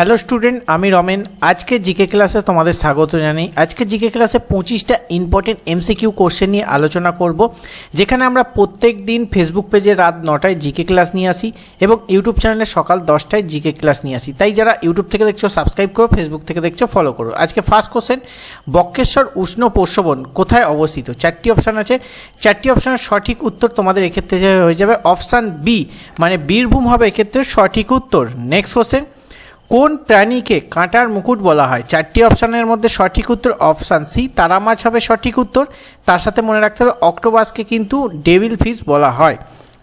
Hello student আমি রমেন। আজকে GK ক্লাসে তোমাদের স্বাগত জানাই। আজকে জিকে ক্লাসে পঁচিশটা ইম্পর্টেন্ট এমসিকিউ কোশ্চেন নিয়ে আলোচনা করব, যেখানে আমরা প্রত্যেক দিন ফেসবুক পেজে রাত নটায় জিকে ক্লাস নিয়ে আসি এবং ইউটিউব চ্যানেলে সকাল দশটায় জিকে ক্লাস নিয়ে আসি। তাই যারা ইউটিউব থেকে দেখছ সাবস্ক্রাইব করো ফেসবুক থেকে দেখছ ফলো করো। আজকে ফার্স্ট কোশ্চেন বক্রেশ্বর উষ্ণ পোষ্যবন কোথায় অবস্থিত? চারটি অপশান আছে। চারটি অপশানের সঠিক উত্তর তোমাদের এক্ষেত্রে হয়ে যাবে। অপশান বি মানে বীরভূম হবে এক্ষেত্রে সঠিক উত্তর। নেক্সট কোশ্চেন কোন প্রাণীকে কাঁটার মুকুট বলা হয়? চারটি অপশানের মধ্যে সঠিক উত্তর অপশান সি। তারা মাছ হবে সঠিক উত্তর। তার সাথে মনে রাখতে হবে, অক্টোবাসকে কিন্তু ডেভিল ফিশ বলা হয়।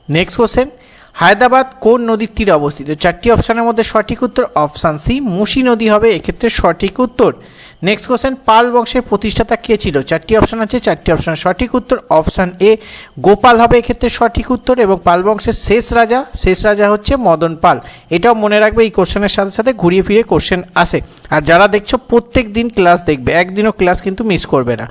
নেক্সট কোশ্চেন হায়দ্রাবাদ কোন নদীর তীরে অবস্থিত? চারটি অপশানের মধ্যে সঠিক উত্তর অপশান সি। মুসি নদী হবে, এক্ষেত্রে সঠিক উত্তর নেক্সট কোশ্চেন পাল বংশের প্রতিষ্ঠাতা কে ছিল? চারটি অপশান আছে, চারটি অপশানের সঠিক উত্তর অপশান এ গোপাল হবে এক্ষেত্রে সঠিক উত্তর এবং পাল বংশের শেষ রাজা শেষ রাজা হচ্ছে মদন পাল। এটাও মনে রাখবে এই কোশ্চেনের সাথে সাথে ঘুরিয়ে ফিরে কোশ্চেন আসে। আর যারা দেখছ প্রত্যেক দিন ক্লাস দেখবে, একদিনও ক্লাস কিন্তু মিস করবে না।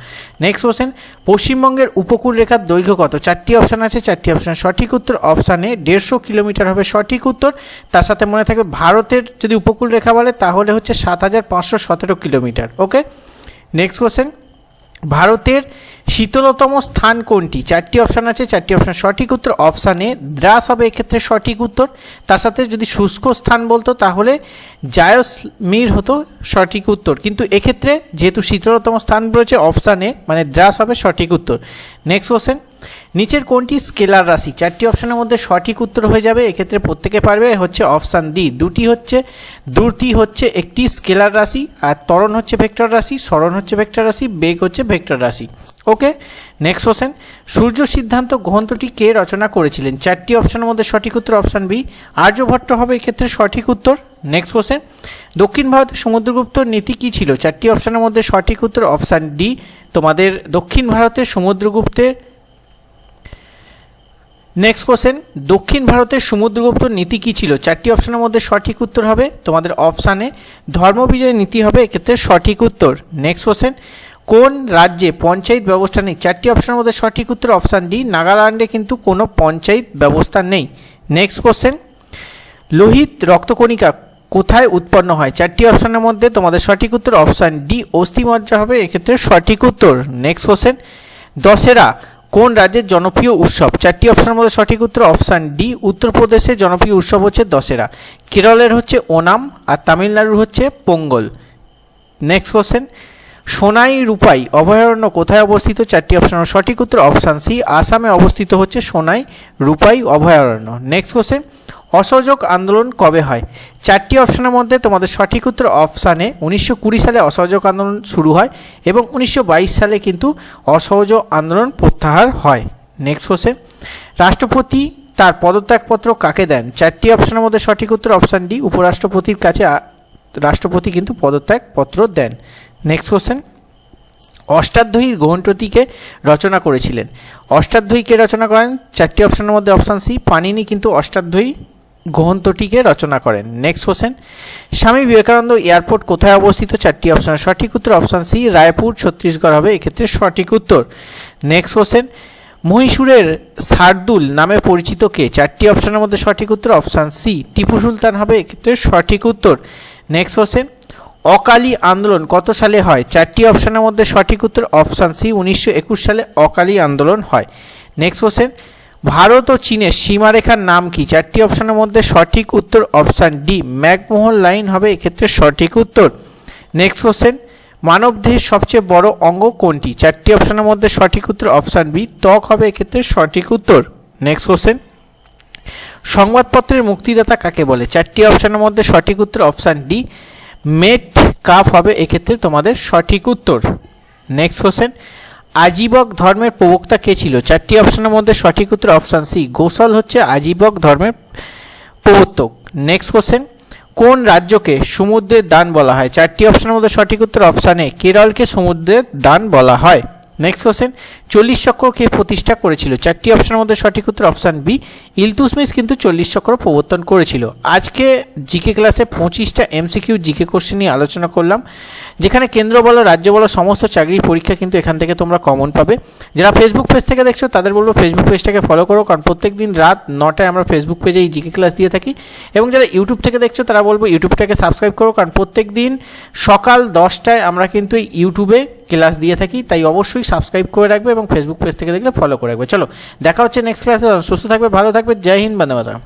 নেক্সট কোশ্চেন পশ্চিমবঙ্গের উপকূল রেখার দৈর্ঘ্য কত? চারটি অপশান আছে, চারটি অপশানের সঠিক উত্তর অপশানে দেড়শো কিলোমিটার হবে সঠিক উত্তর। তার সাথে মনে থাকবে ভারতের যদি উপকূল রেখা বলে, তাহলে হচ্ছে সাত হাজার পাঁচশো সতেরো কিলোমিটার। ওকে নেক্সট কোশ্চেন ভারতের শীতলতম স্থান কোনটি? চারটি অপশান আছে, চারটি অপশান সঠিক উত্তর অপশান এ দ্রাস হবে, এক্ষেত্রে সঠিক উত্তর। তার সাথে যদি শুষ্ক স্থান বলতো, তাহলে জায়সমির হতো সঠিক উত্তর। কিন্তু এক্ষেত্রে যেহেতু শীতলতম স্থান রয়েছে অপশান এ মানে দ্রাস হবে সঠিক উত্তর। নেক্সট কোশ্চেন নিচের কোনটি স্কেলার রাশি? চারটি অপশানের মধ্যে সঠিক উত্তর হয়ে যাবে, এক্ষেত্রে প্রত্যেকে পারবে, হচ্ছে অপশান ডি দুটি হচ্ছে দুটি হচ্ছে একটি স্কেলার রাশি, আর ত্বরণ হচ্ছে ভেক্টর রাশি স্মরণ হচ্ছে ভেক্টর রাশি, বেগ হচ্ছে ভেক্টর রাশি। ওকে নেক্সট কোশ্চেন সূর্য সিদ্ধান্ত গ্রন্থটি কে রচনা করেছিলেন? চারটি অপশানের মধ্যে সঠিক উত্তর অপশান বি আর্যভট্ট হবে এক্ষেত্রে সঠিক উত্তর? নেক্সট কোশ্চেন দক্ষিণ ভারতের সমুদ্রগুপ্ত নীতি কী ছিল? চারটি অপশানের মধ্যে সঠিক উত্তর অপশান ডি তোমাদের দক্ষিণ ভারতের সমুদ্রগুপ্তের নেক্সট কোশ্চেন দক্ষিণ ভারতের সমুদ্রগুপ্ত নীতি কী ছিল? চারটি অপশানের মধ্যে সঠিক উত্তর হবে। তোমাদের অপশানে ধর্মবিজয় নীতি হবে, এক্ষেত্রে সঠিক উত্তর। নেক্সট কোশ্চেন কোন রাজ্যে পঞ্চায়েত ব্যবস্থা নেই? চারটি অপশানের মধ্যে সঠিক উত্তর অপশান ডি, নাগাল্যান্ডে কিন্তু কোনো পঞ্চায়েত ব্যবস্থা নেই। নেক্সট কোশ্চেন লোহিত রক্তকণিকা কোথায় উৎপন্ন হয়? চারটি অপশানের মধ্যে তোমাদের সঠিক উত্তর অপশান ডি, অস্থিমজ্জা হবে, এক্ষেত্রে সঠিক উত্তর। নেক্সট কোশ্চেন দশেরা কোন রাজ্যের জনপ্রিয় উৎসব? চারটি অপশানের মধ্যে সঠিক উত্তর অপশান ডি উত্তরপ্রদেশের জনপ্রিয় উৎসব হচ্ছে দশেরা। কেরলের হচ্ছে ওনাম আর তামিলনাড়ুর হচ্ছে পোঙ্গল। নেক্সট কোশ্চেন সোনাই রূপাই, অভয়ারণ্য কোথায় অবস্থিত? চারটি অপশানের সঠিক উত্তর অপশান সি আসামে অবস্থিত হচ্ছে সোনাই রূপাই, অভয়ারণ্য। নেক্সট কোশ্চেন অসহযোগ আন্দোলন কবে হয়? চারটি অপশানের মধ্যে তোমাদের সঠিক উত্তর অপশানে উনিশশো কুড়ি সালে অসহযোগ আন্দোলন শুরু হয় এবং উনিশশো বাইশ সালে কিন্তু অসহযোগ আন্দোলন প্রত্যাহার হয়। নেক্সট কোশ্চেন রাষ্ট্রপতি তার পদত্যাগপত্র কাকে দেন? চারটি অপশানের মধ্যে সঠিক উত্তর অপশান ডি উপরাষ্ট্রপতির কাছে রাষ্ট্রপতি কিন্তু পদত্যাগপত্র দেন। নেক্সট কোশ্চেন অষ্টাধ্যায়ী গ্রন্থটিকে রচনা করেছিলেন। অষ্টাধ্যায়ীকে রচনা করেন, চারটি অপশানের মধ্যে অপশান সি পানিনি কিন্তু অষ্টাধ্যায়ী গ্রন্থটিকে রচনা করেন। Next question Swami Vivekananda airport কোথায় অবস্থিত? চারটি অপশান সঠিক উত্তর অপশান সি রায়পুর, ছত্তিশগড় হবে, এক্ষেত্রে সঠিক উত্তর। নেক্সট কোশ্চেন মহীশূরের শার্দুল নামে পরিচিত কে? চারটি অপশানের মধ্যে সঠিক উত্তর অপশান সি টিপু সুলতান হবে, এক্ষেত্রে সঠিক উত্তর। নেক্সট কোশ্চেন অকালি আন্দোলন কত সালে হয়? চারটি অপশানের মধ্যে সঠিক উত্তর অপশান সি, উনিশশো একুশ সালে অকালি আন্দোলন হয়। নেক্সট কোশ্চেন ভারত ও চীনের সীমারেখার নাম কি? চারটি অপশানের মধ্যে সঠিক উত্তর অপশান ডি, ম্যাকমোহন লাইন হবে, এক্ষেত্রে সঠিক উত্তর। নেক্সট কোশ্চেন মানবদেহের সবচেয়ে বড় অঙ্গ কোনটি? চারটি অপশানের মধ্যে সঠিক উত্তর অপশান বি, ত্বক হবে, এক্ষেত্রে সঠিক উত্তর। নেক্সট কোশ্চেন সংবাদপত্রের মুক্তিদাতা কাকে বলে? চারটি অপশানের মধ্যে সঠিক উত্তর অপশান ডি মেট কাপ হবে এক্ষেত্রে তোমাদের সঠিক উত্তর। নেক্সট কোশ্চেন আজীবক ধর্মের প্রবক্তা কে ছিল? চারটি অপশানের মধ্যে সঠিক উত্তর অপশান সি গোসল হচ্ছে আজীবক ধর্মের প্রবর্তক। নেক্সট কোশ্চেন কোন রাজ্যকে সমুদ্রের দান বলা হয়? চারটি অপশানের মধ্যে সঠিক উত্তর অপশানে কেরলকে সমুদ্রের দান বলা হয়। নেক্সট কোশ্চেন চল্লিশ চক্র কে প্রতিষ্ঠা করেছিল? চারটি অপশনের মধ্যে সঠিক উত্তর অপশান বি ইলতুসমিস কিন্তু চল্লিশ চক্র প্রবর্তন করেছিল। আজকে জিকে ক্লাসে পঁচিশটা এমসিকিউ জিকে কোশ্চেন নিয়ে আলোচনা করলাম, যেখানে কেন্দ্র বলো, রাজ্য বলো, সমস্ত চাকরির পরীক্ষা কিন্তু এখান থেকে তোমরা কমন পাবে। যারা ফেসবুক পেজ থেকে দেখছ, তাদের বলব ফেসবুক পেজটাকে ফলো করো, কারণ প্রত্যেক দিন রাত নটায় আমরা ফেসবুক পেজে এই জিকে ক্লাস দিয়ে থাকি। এবং যারা ইউটিউব থেকে দেখছ, তারা বলব ইউটিউবটাকে সাবস্ক্রাইব করো, কারণ প্রত্যেক দিন সকাল দশটায় আমরা কিন্তু ইউটিউবে ক্লাস দিয়ে থাকি। তাই অবশ্যই সাবস্ক্রাইব করে রাখবে এবং ফেসবুক পেজ থেকে দেখলে ফলো করে রাখবে। চলো, দেখা হচ্ছে নেক্সট ক্লাসে সুস্থ থাকবে, ভালো থাকবে। জয় হিন্দ বন্ধু মাতরম।